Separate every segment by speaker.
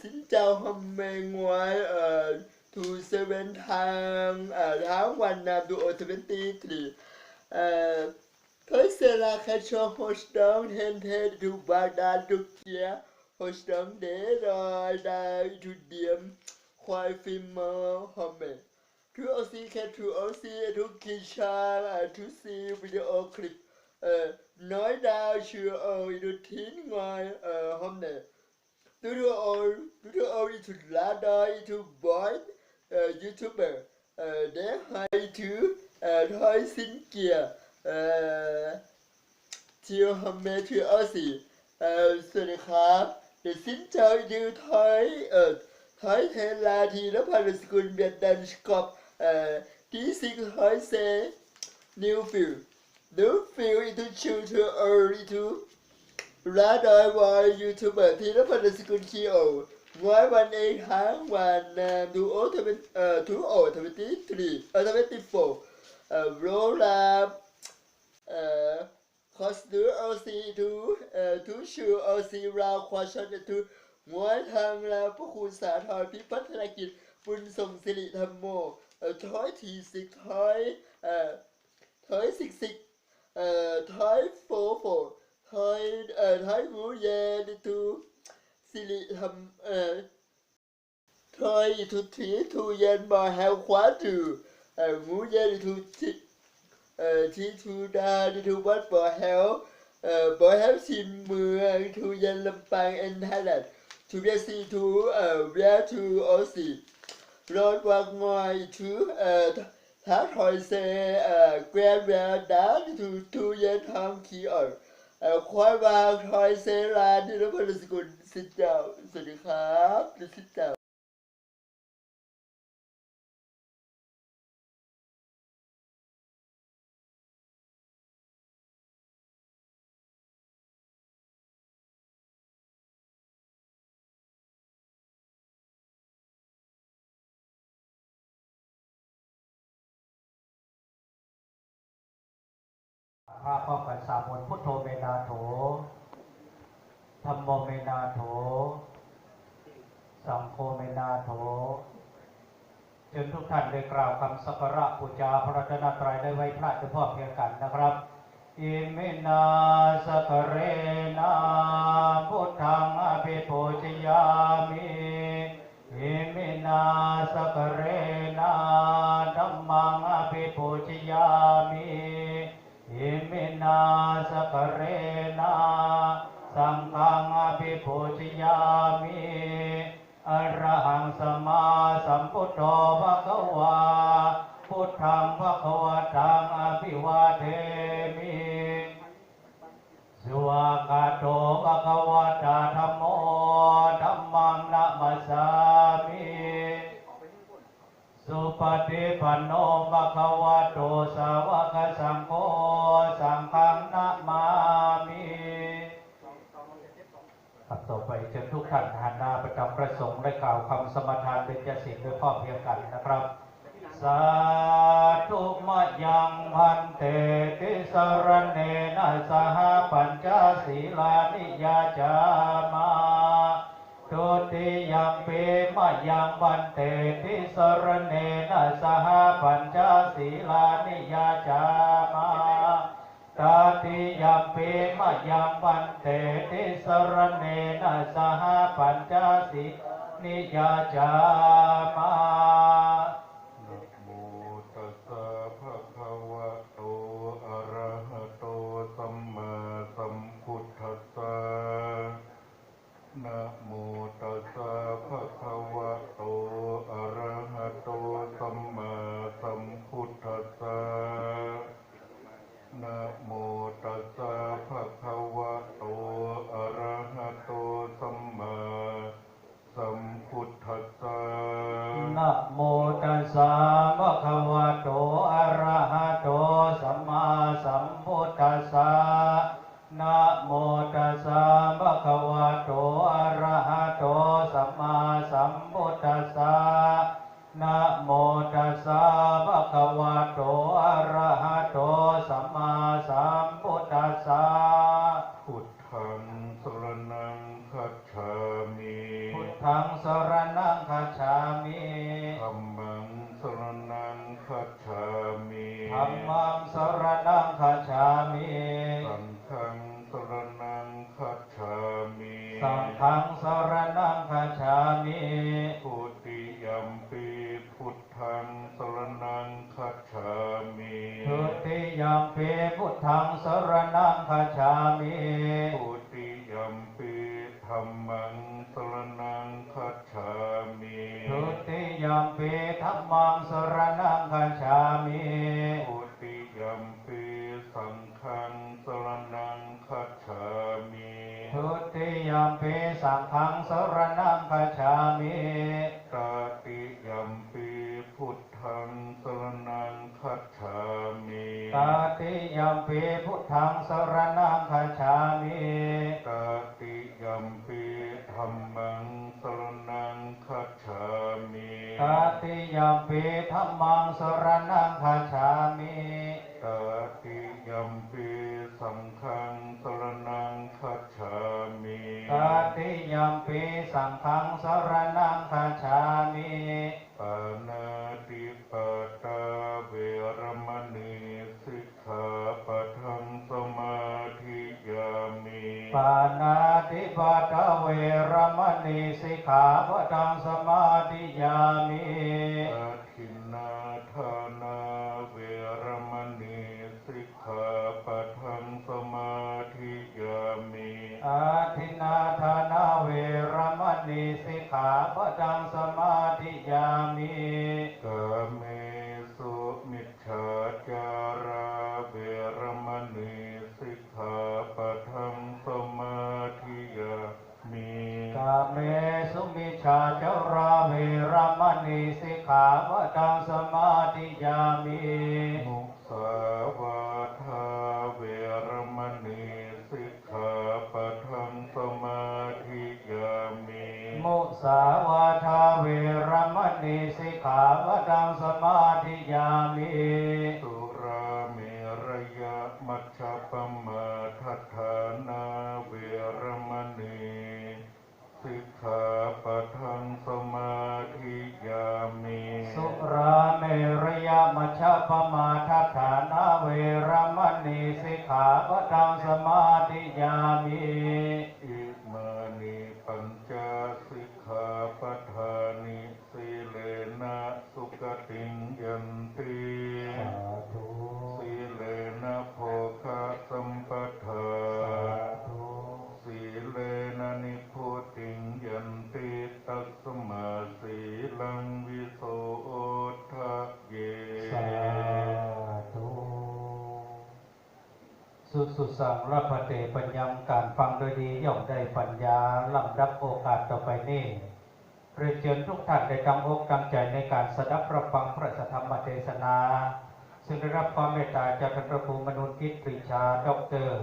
Speaker 1: xin chào hôm nay ngoài ở thu seven tháng ở tháng วันนาดูโอทเวนตี้ทรีเอ่อเขาเสละแค่ชอบโฮสต์ดองเฮนเทดูบาดาดูเกียโฮสต์ดองเดรอยได้ดูเดียมควายฟิมเมอร์ฮอมเมทูโอซีแค่ทูโอซีทุกกิชาทุกซีวิดีโอคลิปเอ่อน้อยดาวชื่อเอาดูทิ้งงอยเอ่อฮอมเน ม Doe de oor, doe de oor into Lada, into Boy, uh, YouTuber. Uh, then hi to, uh, hi Cynthia, uh, ที่ทำเมที่ออสี่เอ่อสวัสดีครับเดี๋ยวสิ้นเจ้าดูถอยเอ่อถอย ร้านอานดอยวายยูทูบเบอร์ที่นพันธ์สกุลคีโอไว้วันเองทั้งวันดูโอทเวนเอ่อทูโอทเวนตี้ทรีเอ่อทเวนตี้โฟเอ่อโรลาเอ่อคอสตูโอซีทูเอ่อทูชูโอซีราวควาชันทูงวยทางแล้วพระคุณสาธรพิพัฒนกิจบุญส่งสิริธรรมโมเอ่อถอยทีสิกถอยเอ่อถอยสิกสิกเอ่อถอยโฟโฟ thôi ờ thôi ngủ về đi tu xì lì thầm ờ thôi thu thí thu yên bò heo khóa trừ ờ ngủ về đi thu thí ờ thí thu đa đi thu bắt bò heo ờ bò heo xin mưa thu yên lâm pang in Thailand thu về xì thu ờ về thu ô xì rồi qua ngoài thu ờ thác hồi xe ờ quen về đá đi thu thu yên thang khí ở เอ่อควายบางทอย เซราที่นครสกุลสิเจ้าสวัสดีครับสิเจ้า
Speaker 2: พระป้องกันสามนพุทโธเมนาโถธรรมโมเมนาโถ สังโฆเมนาโถเชิญทุกท่านได้กล่าวคำสักการะบูชาพระรัตนตรัยได้ไว้พระเฉพาะเพียงกันนะครับอิมินาสกกเรนาพุทธังอภิปูชยามิอิมินาสกเร สกเรนาสังฆังอภิปูชยามิอระหังสมมาสัมพุทโธภะคะวาพุทธังภะคะวะตังอภิวาเทมิสุวากาโตภะคะวะตาธัมโมธัมมังนะมัสสามิสุปฏิปันโนภะคะวะโตสาวกสังโฆสังฆะมา ท่านหันหน้าประจำประสงค์และกล่าวคำสมทานเป็นจสิทธิ์ด้วยพ่อเพียงกันนะครับ สาธุมะยังพันเตติสรเนนะสหปัญจศีลานิยาจามาทุติยัมปีมะยังพันเตติสรเนนะสหปัญจศีลานิยาจามา ตาติยเปมายังพันเตติสรเนนะสหปัญจสินิยาจามา
Speaker 3: นะโมตัสสะภะคะวะโต อะระหะโต สัมมาสัมพุทธัสสะนะโมตัสสะภะคะวะโต อะระหะโต สัมมาสัมพุทธัสสะนะโมตัสสะภะคะวะโต อะระหะโต สัมมาสัมพุทธัสสะ
Speaker 2: ธั ม
Speaker 3: ปีสังฆังสรณังคัจฉามิ
Speaker 2: ตา
Speaker 3: ติยัมปิสังฆังสรณังคัจฉามิ
Speaker 2: ปา
Speaker 3: นาติปาตาเวรมณีสิกขาปะทังสมาธิยามิ
Speaker 2: ปานาติปาตเวรมณีสิกขาปะทังสมาธิยามิ
Speaker 3: ยามิ
Speaker 2: กา
Speaker 3: เมสุมิจฉาจาราเวรมณีสิกขาปะทังสมาธิยามิ
Speaker 2: กาเมสุมิชาจาราเวรมณีสิกขาปะทังสมาธิยามิ
Speaker 3: มุ เวรมณีสิกขาปะทังสมาธิยามี
Speaker 2: สุสุสั
Speaker 3: ง
Speaker 2: รั
Speaker 3: พเต
Speaker 2: ปัญญังการฟังโดยดีย่อมได้ปัญญาลำดับโอกาสต่อไปนี้เรียนเชิญทุกท่านได้ตั้งอกตั้งใจในการสดับรับฟังพระสธรรมเทศนา ซึ่งได้รับความเมตตาจากท่านพระครูมนุนกิจปรีชาด็อกเตอร์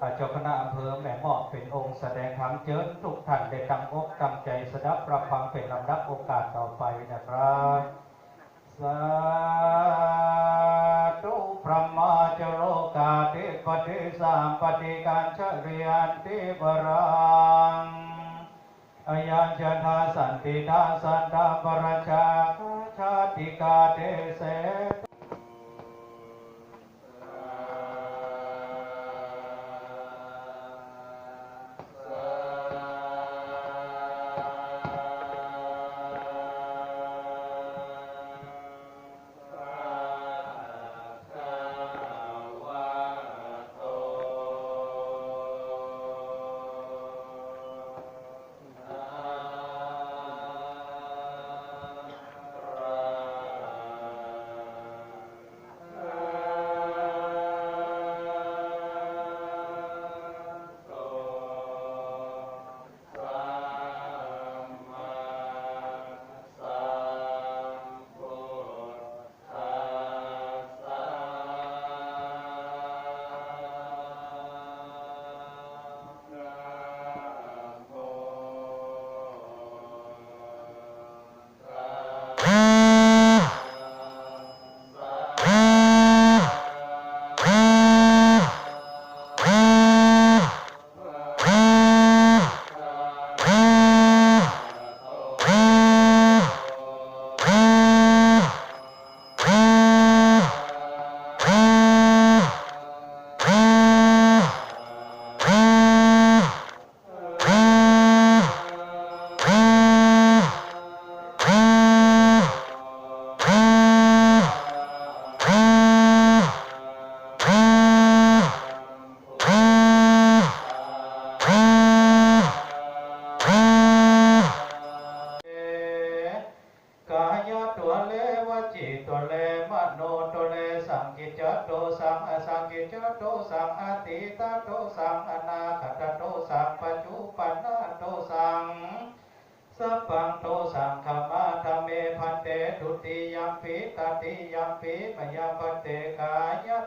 Speaker 2: อาเจ้าคณะอำเภอแม่เมาะเป็นองค์แสดงธรรมเชิญทุกท่านได้ตั้งอกตั้งใจสดับรับฟังเป็นลำดับโอกาสต่อไปนะครับ สาธุพระมาจโลกาติปฏิสามปฏิการชเรียนติบรังอายัญชทาสันติทาสันตาปรชาชาติกาเทเส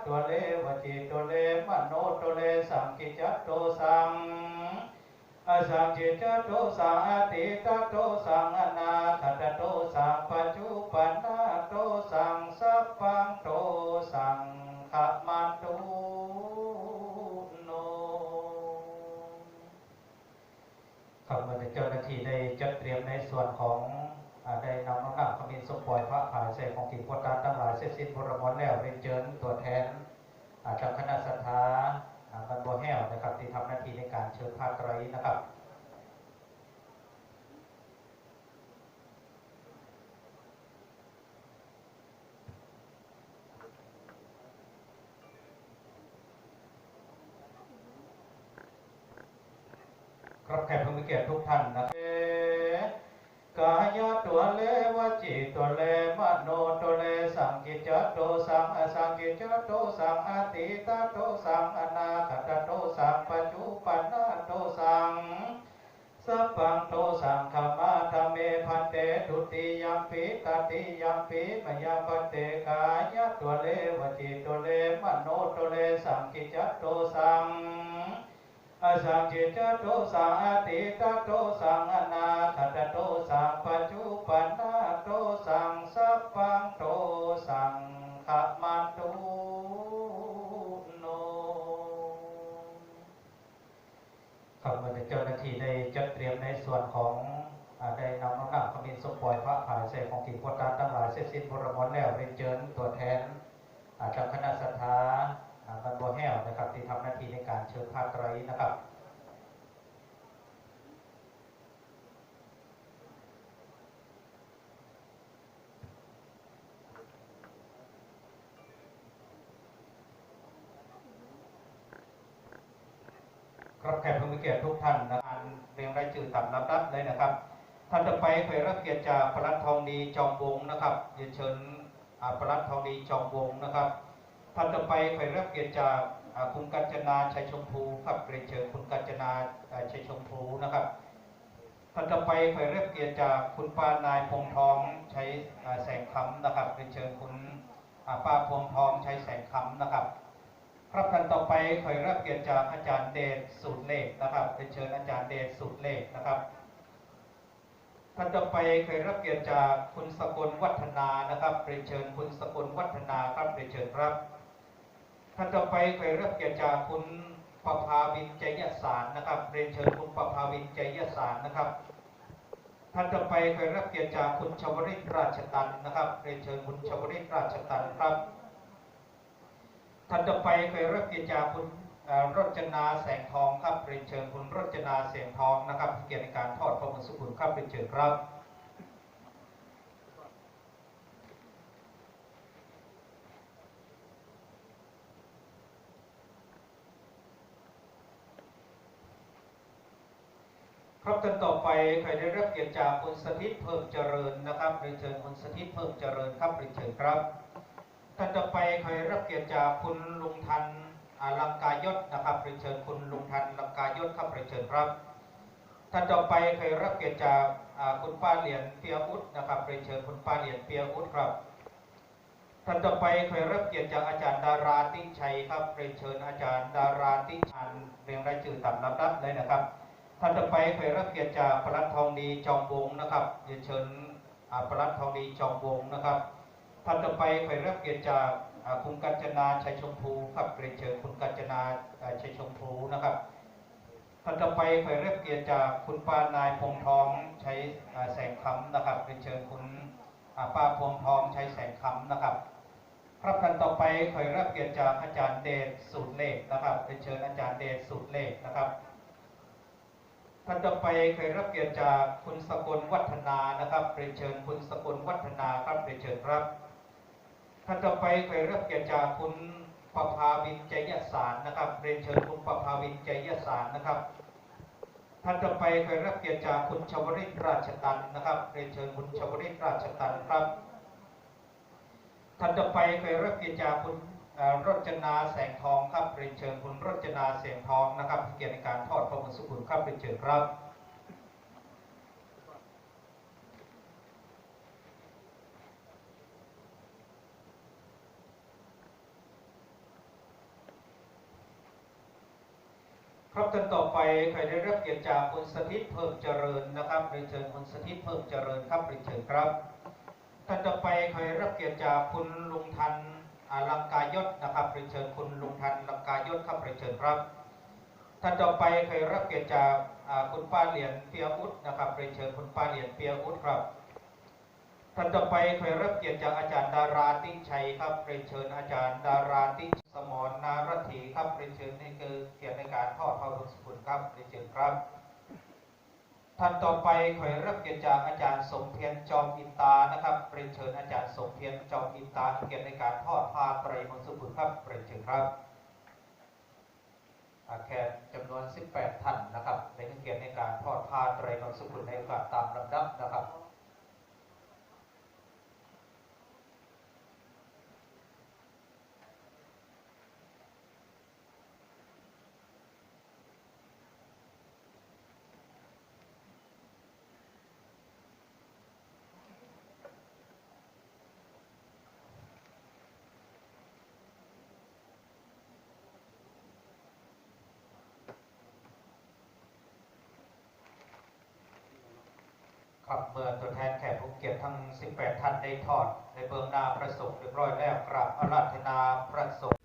Speaker 2: ตัวเลวจิตัวเลมโนตัวเลสังกิจจโตสังอสังกิจจโตสังอติตโตสังอนาคตโตสังปัจจุปันนโตสังสัพพังโตสังฆมาตุโนครับเมื่อเจ้าหน้าที่ได้จัดเตรียมในส่วนของ ได้นำน้ำหนักขมิ้นสมปล่อยพระผายใส่ของกิจวัตรทั้งหลายเสร็จสิ้นพรมอนแล้วเรียนเชิญตัวแทนอาจากคณะสัทธาอาบรรบัวแห้วนะครับที่ทำหน้าที่ในการเชิญพระไตรนะครับครับแขกผู้มีเกียรติทุกท่านนะครับ กายตัวเลวจิตตัวเลมโนตัวเลสังกิจจโตสังอสังกิจจโตสังอติตโตสังอนาคตโตสังปัจจุปันนโตสังสัพพังโตสังฆมาธรรมเมพันเตทุติยัมปิตติยัมปิมยาพันเตกายตัวเลวจิตัวเลมโนตัวเลสังกิจจโตสัง สังจิตโตสังอติตโตสังอนาคตโตสังปัจจุปันนโตสังสัพพังโตสังขมาตุโนครับเมื่อเจ้าหน้าที่ได้จัดเตรียมในส่วนของได้นำน้ำหนักขมิ้นสมปล่อยพระผายใส่ของกิจวัตรทั้งหลายเสร็จสิ้นพรมอนแล้วเรียนเชิญตัวแทนจากคณะสัทธา อ่าบรรบัวแห้วนะครับที่ทำหน้าที่ในการเชิญพระไตรนะครับครับแขกผู้มีเกียรติทุกท่านนะครับเรียงรายชื่อตามลำดับเลยนะครับท่านต่อไปเคยรับเกียรติจากพระลัดทองดีจอมวงนะครับเรียนเชิญพระลัดทองดีจอมวงนะครับ ท่านต่อไปเคยรับเกียรติจากคุณกัญจนาชัยชมพูครับเรียนเชิญคุณกัญจนาชัยชมพูนะครับท่านต่อไปเคยรับเกียรติจากคุณป้านายพงทองใช้แสงคำนะครับเรียนเชิญคุณป้าพงทองใช้แสงคำนะครับครับท่านต่อไปขอรับเกียรติจากอาจารย์เดชสูตรเลขนะครับเป็นเชิญอาจารย์เดชสูตรเลขนะครับท่านต่อไปเคยรับเกียรติจากคุณสกลวัฒนานะครับเรียนเชิญคุณสกลวัฒนาครับเรียนเชิญครับ ท่านต่อไปเคยรับเกียรติจากคุณประภาวินใจยสารนะครับ เรียนเชิญคุณประภาวินใจยสารนะครับ ท่านต่อไปเคยรับเกียรติจากคุณชวริตราชตันนะครับ เรียนเชิญคุณชวริตราชตันครับ ท่านต่อไปเคยรับเกียรติจากคุณรจนาแสงทองครับ เรียนเชิญคุณรจนาแสงทองนะครับ เกียรติการทอดพระมงสุขุนครับ เรียนเชิญครับ ครับท่านต่อไปใครได้รับเกียรติจากคุณสถิตเพิ่มเจริญนะครับเรียนเชิญคุณสถิตเพิ่มเจริญครับเรียนเชิญครับท่านต่อไปเคยรับเกียรติจากคุณลุงทันอลังกายศนะครับเรียนเชิญคุณลุงทันลังกายศครับเรียนเชิญครับท่านต่อไปเคยรับเกียรติจากคุณป้าเหรียญเปียอุดนะครับเรียนเชิญคุณป้าเหรียญเปียอุดครับท่านต่อไปเคยรับเกียรติจากอาจารย์ดาราติชัยครับเรียนเชิญอาจารย์ดาราติชันเรียงรายชื่อตามลำดับเลยนะครับ ท่านต่อไปเคยรับเกียรติจากพระลัดทองดีจอมวงนะครับเรียนเชิญอ่าพระลัดทองดีจอมวงนะครับท่านต่อไปเคยรับเกียรติจากคุณกัญจนาชัยชมพูครับเรียนเชิญคุณกัญจนาชัยชมพูนะครับท่านต่อไปเคยรับเกียรติจากคุณปานายพงทองใช้แสงคำนะครับเรียนเชิญคุณป้าพงทองใช้แสงคำนะครับครับท่านต่อไปเคยรับเกียรติจากอาจารย์เดชสูตรเลขนะครับเรียนเชิญอาจารย์เดชสูตรเลขนะครับ ท่านต่อไปเคยรับเกียรติจากคุณสกลวัฒนานะครับเรียนเชิญคุณสกลวัฒนาครับเรียนเชิญครับท่านต่อไปเคยรับเกียรติจากคุณประภาวินใจยสารนะครับเรียนเชิญคุณประภาวินใจยสารนะครับท่านต่อไปเคยรับเกียรติจากคุณชวริตราชตันนะครับเรียนเชิญคุณชวริตราชตันครับท่านต่อไปเคยรับเกียรติจากคุณ รจนาแสงทองครับเรียนเชิญคุณรจนาแสงทองนะครับเกียรติในการทอดพระมงสุขุลครับเรียนเชิญครับครับท่านต่อไปใครได้รับเกียรติจากคุณสถิตเพิ่มเจริญนะครับเรียนเชิญคุณสถิตเพิ่มเจริญครับเรียนเชิญครับท่านต่อไปใครรับเกียรติจากคุณลุงทัน ลังกายศนะครับเรียนเชิญคุณลุงทันลังกายศครับเรียนเชิญครับท่านต่อไปใครรับเกียรติจากคุณป้าเหรียญเปียอุดนะครับเรียนเชิญคุณป้าเหรียญเปียอุดครับท่านต่อไปใครรับเกียรติจากอาจารย์ดาราติชัยครับเรียนเชิญอาจารย์ดาราติสมรนารถีครับเรียนเชิญในคือเกียรติในการทอดพระบสกุลครับเรียนเชิญครับ ท่านต่อไปขอรับเกียรติจากอาจารย์สมเพียรจอมอินตานะครับเรียนเชิญอาจารย์สมเพียรจอมอินตาเกียรติในการทอดผ้าไตรมงคลบุตรครับเรียนเชิญครับอาแคนจำนวน 18 ท่านนะครับในเกียรติในการทอดผ้าไตรมงคลบุตรในโอกาสตามลำดับนะครับ ครับเมื่อตัวแทนแขกผู้เกียรติทั้ง 18 ท่านได้ทอดในเบื้องหน้าพระสงฆ์เรียบร้อยแล้วกราบอาราธนาพระสงฆ์